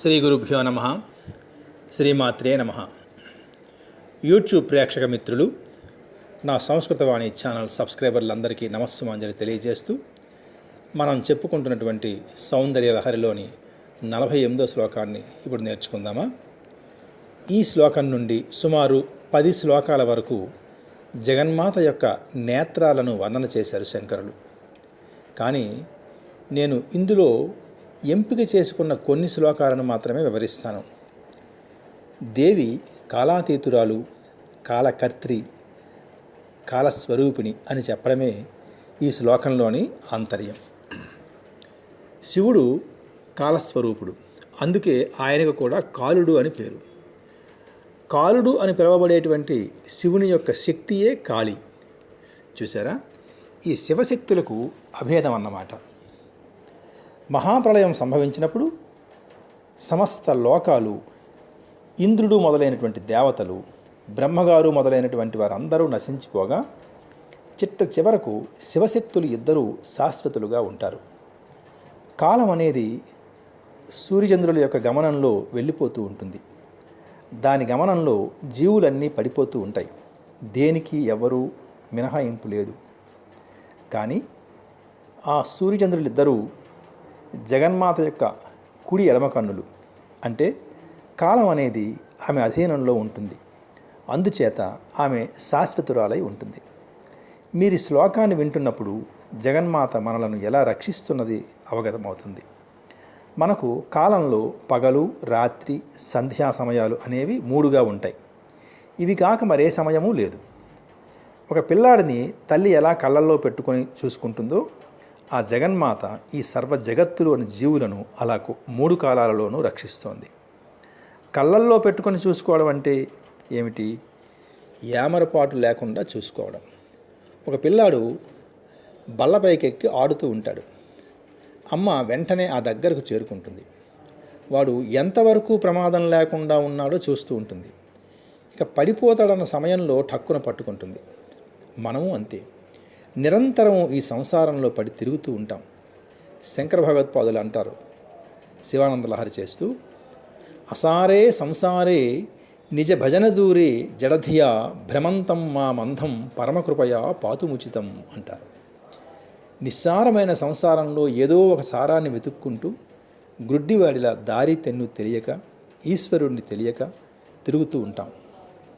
శ్రీ గురుభ్యో నమ. శ్రీమాత్రే నమ. యూట్యూబ్ ప్రేక్షక మిత్రులు నా సంస్కృతవాణి ఛానల్ సబ్స్క్రైబర్లందరికీ నమస్సుమాంజలి తెలియజేస్తూ మనం చెప్పుకుంటున్నటువంటి సౌందర్య లహరిలోని నలభై ఎనిమిదో శ్లోకాన్ని ఇప్పుడు నేర్చుకుందామా? ఈ శ్లోకం నుండి సుమారు పది శ్లోకాల వరకు జగన్మాత యొక్క నేత్రాలను వర్ణన చేశారు శంకరులు. కానీ నేను ఇందులో ఎంపిక చేసుకున్న కొన్ని శ్లోకాలను మాత్రమే వివరిస్తాను. దేవి కాలాతీతురాలు కాలకర్త్రి కాలస్వరూపిణి అని చెప్పడమే ఈ శ్లోకంలోని ఆంతర్యం. శివుడు కాలస్వరూపుడు అందుకే ఆయనకు కూడా కాలుడు అని పేరు. కాలుడు అని పిలువబడేటువంటి శివుని యొక్క శక్తియే కాళి. చూసారా ఈ శివశక్తులకు అభేదం అన్నమాట. మహాప్రళయం సంభవించినప్పుడు సమస్త లోకాలు ఇంద్రుడు మొదలైనటువంటి దేవతలు బ్రహ్మగారు మొదలైనటువంటి వారందరూ నశించిపోగా చిట్ట చివరకు శివశక్తులు ఇద్దరూ శాశ్వతులుగా ఉంటారు. కాలం అనేది సూర్యచంద్రుల యొక్క గమనంలో వెళ్ళిపోతూ ఉంటుంది. దాని గమనంలో జీవులన్నీ పడిపోతూ ఉంటాయి. దేనికి ఎవరూ మినహాయింపు లేదు. కానీ ఆ సూర్యచంద్రులిద్దరూ జగన్మాత యొక్క కుడి ఎడమ కన్నులు. అంటే కాలం అనేది ఆమె అధీనంలో ఉంటుంది. అందుచేత ఆమె శాశ్వతురాలై ఉంటుంది. మీరు శ్లోకాన్ని వింటున్నప్పుడు జగన్మాత మనలను ఎలా రక్షిస్తున్నది అవగతమవుతుంది. మనకు కాలంలో పగలు రాత్రి సంధ్యా సమయాలు అనేవి మూడుగా ఉంటాయి. ఇవి కాక మరే సమయము లేదు. ఒక పిల్లాడిని తల్లి ఎలా కళ్ళల్లో పెట్టుకొని చూసుకుంటుందో ఆ జగన్మాత ఈ సర్వ జగత్తులోని జీవులను అలా మూడు కాలాలలోనూ రక్షిస్తోంది. కళ్ళల్లో పెట్టుకొని చూసుకోవడం అంటే ఏమిటి? యామరపాటు లేకుండా చూసుకోవడం. ఒక పిల్లాడు బల్లపైకెక్కి ఆడుతూ ఉంటాడు. అమ్మ వెంటనే ఆ దగ్గరకు చేరుకుంటుంది. వాడు ఎంతవరకు ప్రమాదం లేకుండా ఉన్నాడో చూస్తూ ఉంటుంది. ఇక పడిపోతాడన్న సమయంలో టక్కున పట్టుకుంటుంది. మనము అంతే. నిరంతరం ఈ సంసారంలో పడి తిరుగుతూ ఉంటాం. శంకర భగవత్పాదులు అంటారు. శివానంద లహరి చేస్తూ అసారే సంసారే నిజ భజన దూరే జడధియా భ్రమంతం మా మందం పరమకృపయా పాతుముచితం అంటారు. నిస్సారమైన సంసారంలో ఏదో ఒక సారాన్ని వెతుక్కుంటూ గుడ్డివాడిలా దారి తెన్ను తెలియక ఈశ్వరుణ్ణి తెలియక తిరుగుతూ ఉంటాం.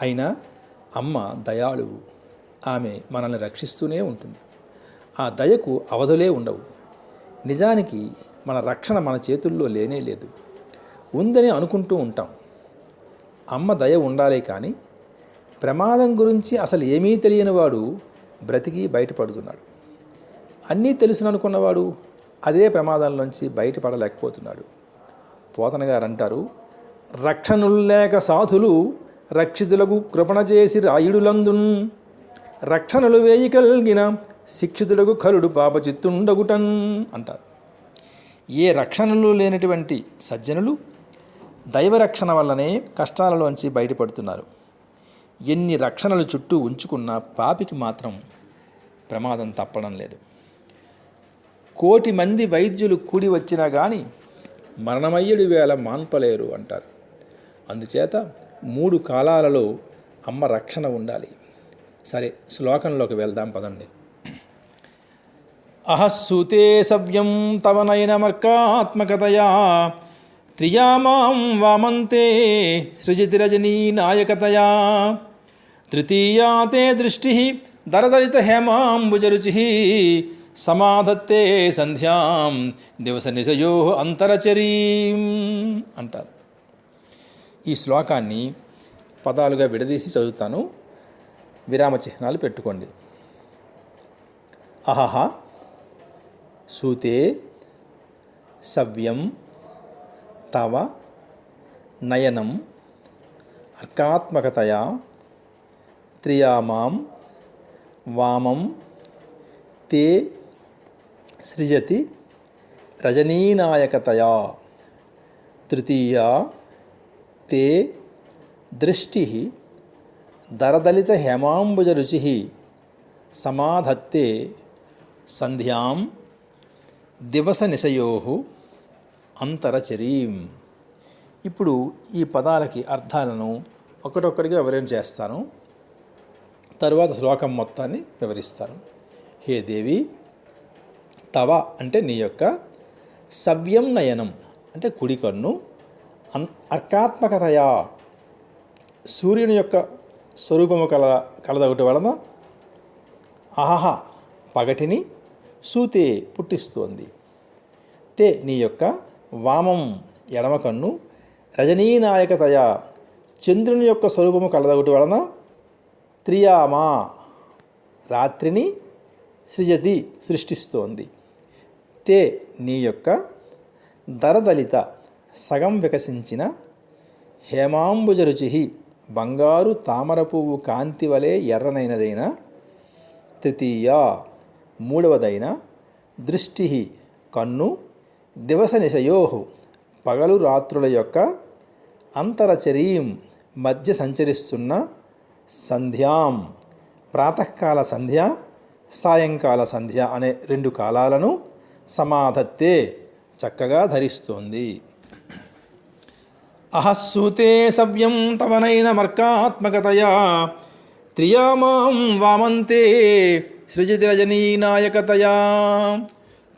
అయినా అమ్మ దయాళువు. ఆమె మనల్ని రక్షిస్తూనే ఉంటుంది. ఆ దయకు అవధులే ఉండవు. నిజానికి మన రక్షణ మన చేతుల్లో లేనే లేదు. ఉందని అనుకుంటూ ఉంటాం. అమ్మ దయ ఉండాలే కానీ ప్రమాదం గురించి అసలు ఏమీ తెలియని వాడు బ్రతికి బయటపడుతున్నాడు. అన్నీ తెలుసుననుకున్నవాడు అదే ప్రమాదంలోంచి బయటపడలేకపోతున్నాడు. పోతన గారు అంటారు రక్షణుల్లేక సాధులు రక్షితులకు కృపణ చేసి రాయుడులందున్ రక్షణలు వేయి కలిగిన శిక్షితులకు కలుడు పాపచిత్తుండగుటన్ అంటారు. ఏ రక్షణలు లేనటువంటి సజ్జనులు దైవరక్షణ వల్లనే కష్టాలలోంచి బయటపడుతున్నారు. ఎన్ని రక్షణలు చుట్టూ ఉంచుకున్నా పాపికి మాత్రం ప్రమాదం తప్పడం లేదు. కోటి మంది వైద్యులు కూడి వచ్చినా కానీ మరణమయ్యుడి వేళ మాన్పలేరు అంటారు. అందుచేత మూడు కాలాలలో అమ్మ రక్షణ ఉండాలి. సరే శ్లోకంలోకి వెళ్దాం పదండి. అహస్సుతే సవ్యం తవ నయనమర్కాత్మకతయా త్రియామాం వామంతే సృజితిరజనీ నాయకతయా తృతీయా తే దృష్టి దరదరిత హేమాంబుజరుచి సమాధత్తే సంధ్యాం దివస నిజయో అంతరచరీం అంటారు. ఈ శ్లోకాన్ని పదాలుగా విడదీసి చదువుతాను. విరామ చిహ్నాలు పెట్టుకోండి. అహహ సూతే సవ్యం తవ నయనం అర్కాత్మకతయా త్రియామాం వామం తే సృజతి రజనీనాయకతయా తృతీయా తే దృష్టి దరదలిత హేమాంబుజ రుచి సమాధత్తే సంధ్యాం దివస నిశయో అంతరచరీం ఇప్పుడు ఈ పదాలకి అర్థాలను ఒకటొక్కడిగా వివరణ చేస్తాను తరువాత శ్లోకం మొత్తాన్ని వివరిస్తాను హే దేవి తవ అంటే నీ యొక్క సవ్యం నయనం అంటే కుడి కన్ను అన్ అర్కాత్మకతయా సూర్యుని యొక్క స్వరూపము కల కలదొకటి వలన ఆహా పగటిని సూతే పుట్టిస్తోంది. తే నీ యొక్క వామం ఎడమ కన్ను రజనీనాయకతయ చంద్రుని యొక్క స్వరూపము కలదొకటి వలన త్రియామా రాత్రిని సృజతి సృష్టిస్తోంది. తే నీ యొక్క దరదలిత సగం వికసించిన హేమాంబుజ రుచి బంగారు తామర పువ్వు కాంతి వలె ఎర్రనైనదైన తృతీయ మూడవదైన దృష్టి కన్ను దివస నిశయోహు పగలు రాత్రుల యొక్క అంతరచరీం మధ్య సంచరిస్తున్న సంధ్యాం. ప్రాతకాల సంధ్య సాయంకాల సంధ్య అనే రెండు కాలాలను సమాధత్తే చక్కగా ధరిస్తోంది. అహస్సూతే సవ్యం తవనైన మర్కాత్మకతయా. త్రియామాం వామంతే సృజతి రజనీనాయకతయా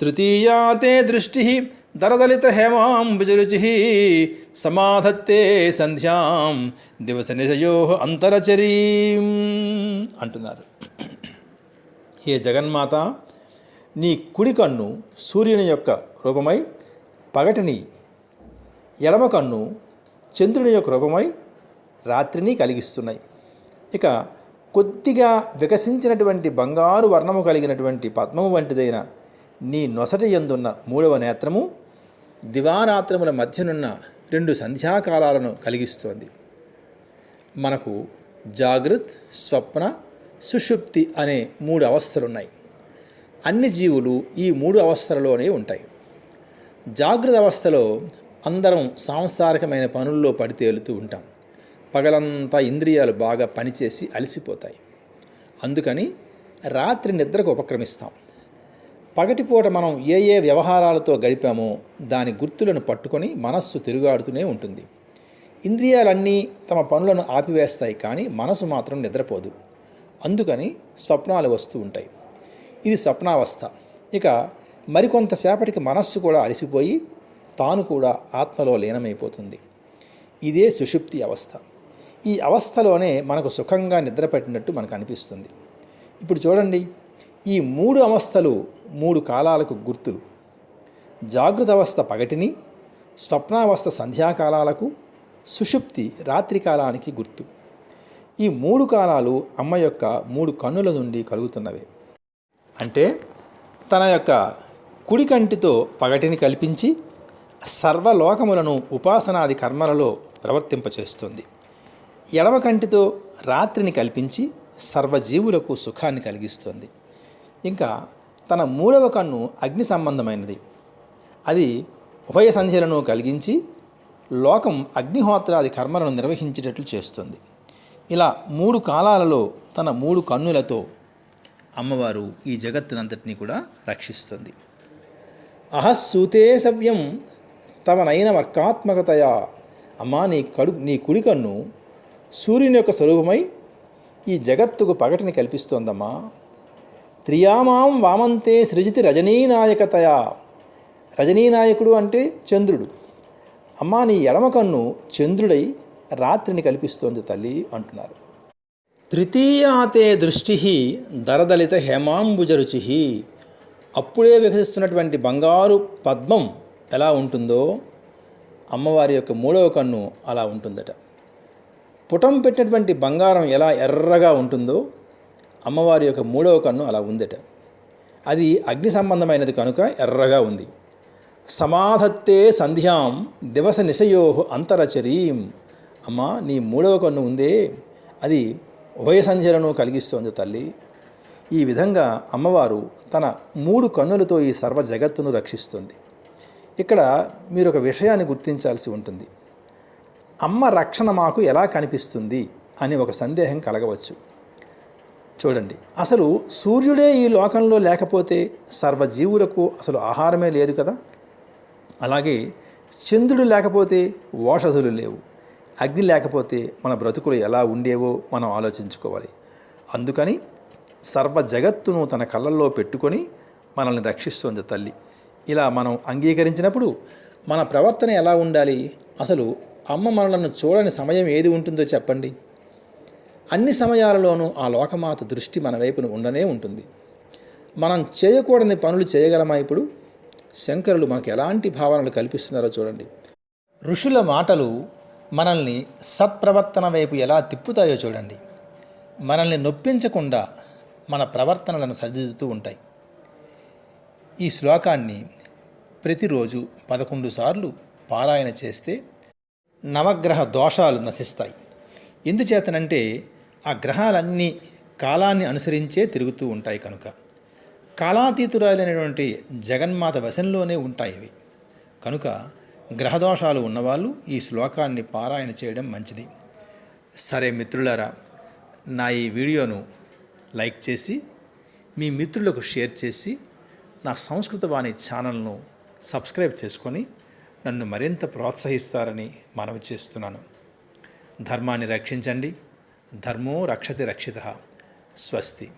తృతీయా తే దృష్టి దరదలిత హేమాం విజరుచి సమాధత్తే సంధ్యాం దివస నిజయో అంతరచరీం అంటున్నారు. హే జగన్మాత నీ కుడి కన్ను సూర్యుని యొక్క రూపమై పగటిని ఎడమ కన్ను చంద్రుని యొక్క రూపమై రాత్రిని కలిగిస్తున్నాయి. ఇక కొద్దిగా వికసించినటువంటి బంగారు వర్ణము కలిగినటువంటి పద్మము వంటిదైన నీ నొసటి ఎందున్న మూడవ నేత్రము దివారాత్రముల మధ్యనున్న రెండు సంధ్యాకాలాలను కలిగిస్తోంది. మనకు జాగృత్ స్వప్న సుషుప్తి అనే మూడు అవస్థలున్నాయి. అన్ని జీవులు ఈ మూడు అవస్థలలోనే ఉంటాయి. జాగృత అవస్థలో అందరం సాంసారికమైన పనుల్లో పడి తేలుతూ ఉంటాం. పగలంతా ఇంద్రియాలు బాగా పనిచేసి అలసిపోతాయి. అందుకని రాత్రి నిద్రకు ఉపక్రమిస్తాం. పగటిపూట మనం ఏ ఏ వ్యవహారాలతో గడిపామో దాని గుర్తులను పట్టుకొని మనస్సు తిరుగాడుతూనే ఉంటుంది. ఇంద్రియాలన్నీ తమ పనులను ఆపివేస్తాయి కానీ మనసు మాత్రం నిద్రపోదు. అందుకని స్వప్నాలు వస్తూ ఉంటాయి. ఇది స్వప్నావస్థ. ఇక మరికొంతసేపటికి మనస్సు కూడా అలసిపోయి తాను కూడా ఆత్మలో లీనమైపోతుంది. ఇదే సుషుప్తి అవస్థ. ఈ అవస్థలోనే మనకు సుఖంగా నిద్రపెట్టినట్టు మనకు అనిపిస్తుంది. ఇప్పుడు చూడండి ఈ మూడు అవస్థలు మూడు కాలాలకు గుర్తులు. జాగృత అవస్థ పగటిని స్వప్నావస్థ సంధ్యాకాలాలకు సుషుప్తి రాత్రి కాలానికి గుర్తు. ఈ మూడు కాలాలు అమ్మ యొక్క మూడు కన్నుల నుండి కలుగుతున్నవే. అంటే తన యొక్క కుడి కంటితో పగటిని కల్పించి సర్వలోకములను ఉపాసనాది కర్మలలో ప్రవర్తింపచేస్తుంది. ఎడమ కంటితో రాత్రిని కల్పించి సర్వజీవులకు సుఖాన్ని కలిగిస్తుంది. ఇంకా తన మూడవ కన్ను అగ్ని సంబంధమైనది. అది ఉభయ సంధ్యలను కలిగించి లోకం అగ్నిహోత్రాది కర్మలను నిర్వహించేటట్లు చేస్తుంది. ఇలా మూడు కాలాలలో తన మూడు కన్నులతో అమ్మవారు ఈ జగత్తునంతటినీ కూడా రక్షిస్తుంది. అహస్సూతే సవ్యం తమనైన నయనమర్కాత్మకతయా అమ్మా నీ కడు నీ కుడి కన్ను సూర్యుని యొక్క స్వరూపమై ఈ జగత్తుకు పగటిని కల్పిస్తోందమ్మా. త్రియామాం వామంతే సృజితి రజనీనాయకతయా. రజనీనాయకుడు అంటే చంద్రుడు. అమ్మా నీ ఎడమ కన్ను చంద్రుడై రాత్రిని కల్పిస్తోంది తల్లి అంటున్నారు. తృతీయాతే దృష్టి దరదలిత హేమాంబుజ రుచి అప్పుడే వికసిస్తున్నటువంటి బంగారు పద్మం ఎలా ఉంటుందో అమ్మవారి యొక్క మూడవ కన్ను అలా ఉంటుందట. పుటం పెట్టినటువంటి బంగారం ఎలా ఎర్రగా ఉంటుందో అమ్మవారి యొక్క మూడవ కన్ను అలా ఉందట. అది అగ్ని సంబంధమైనది కనుక ఎర్రగా ఉంది. సమాధత్తే సంధ్యాం దివస నిశయో అంతరచరీం. అమ్మా నీ మూడవ కన్ను ఉందే. అది ఉభయ సంధ్యలను కలిగిస్తోంది తల్లి. ఈ విధంగా అమ్మవారు తన మూడు కన్నులతో ఈ సర్వ జగత్తును రక్షిస్తుంది. ఇక్కడ మీరు ఒక విషయాన్ని గుర్తించాల్సి ఉంటుంది. అమ్మ రక్షణ మాకు ఎలా కనిపిస్తుంది అని ఒక సందేహం కలగవచ్చు. చూడండి అసలు సూర్యుడే ఈ లోకంలో లేకపోతే సర్వజీవులకు అసలు ఆహారమే లేదు కదా? అలాగే చంద్రుడు లేకపోతే ఓషధులు లేవు. అగ్ని లేకపోతే మన బ్రతుకులు ఎలా ఉండేవో మనం ఆలోచించుకోవాలి. అందుకని సర్వ జగత్తును తన కళ్ళల్లో పెట్టుకొని మనల్ని రక్షిస్తుంది తల్లి. ఇలా మనం అంగీకరించినప్పుడు మన ప్రవర్తన ఎలా ఉండాలి? అసలు అమ్మ మనలను చూడని సమయం ఏది ఉంటుందో చెప్పండి. అన్ని సమయాలలోనూ ఆ లోకమాత దృష్టి మన వైపున ఉండనే ఉంటుంది. మనం చేయకూడని పనులు చేయగలమా ఇప్పుడు? శంకరులు మనకు ఎలాంటి భావనలు కల్పిస్తున్నారో చూడండి. ఋషుల మాటలు మనల్ని సత్ప్రవర్తన వైపు ఎలా తిప్పుతాయో చూడండి. మనల్ని నొప్పించకుండా మన ప్రవర్తనలను సరిదిద్దుతూ ఉంటాయి. ఈ శ్లోకాన్ని ప్రతిరోజు పదకొండు సార్లు పారాయణ చేస్తే నవగ్రహ దోషాలు నశిస్తాయి. ఎందుచేతనంటే ఆ గ్రహాలన్నీ కాలాన్ని అనుసరించే తిరుగుతూ ఉంటాయి కనుక. కాలాతీతురాలైనటువంటి జగన్మాత వశంలోనే ఉంటాయి ఇవి. కనుక గ్రహదోషాలు ఉన్నవాళ్ళు ఈ శ్లోకాన్ని పారాయణ చేయడం మంచిది. సరే మిత్రులారా నా ఈ వీడియోను లైక్ చేసి మీ మిత్రులకు షేర్ చేసి నా సంస్కృత వాణి ఛానల్ను సబ్స్క్రైబ్ చేసుకొని నన్ను మరింత ప్రోత్సహిస్తారని మనవి చేస్తున్నాను. ధర్మాన్ని రక్షించండి. ధర్మో రక్షతి రక్షిత. స్వస్తి.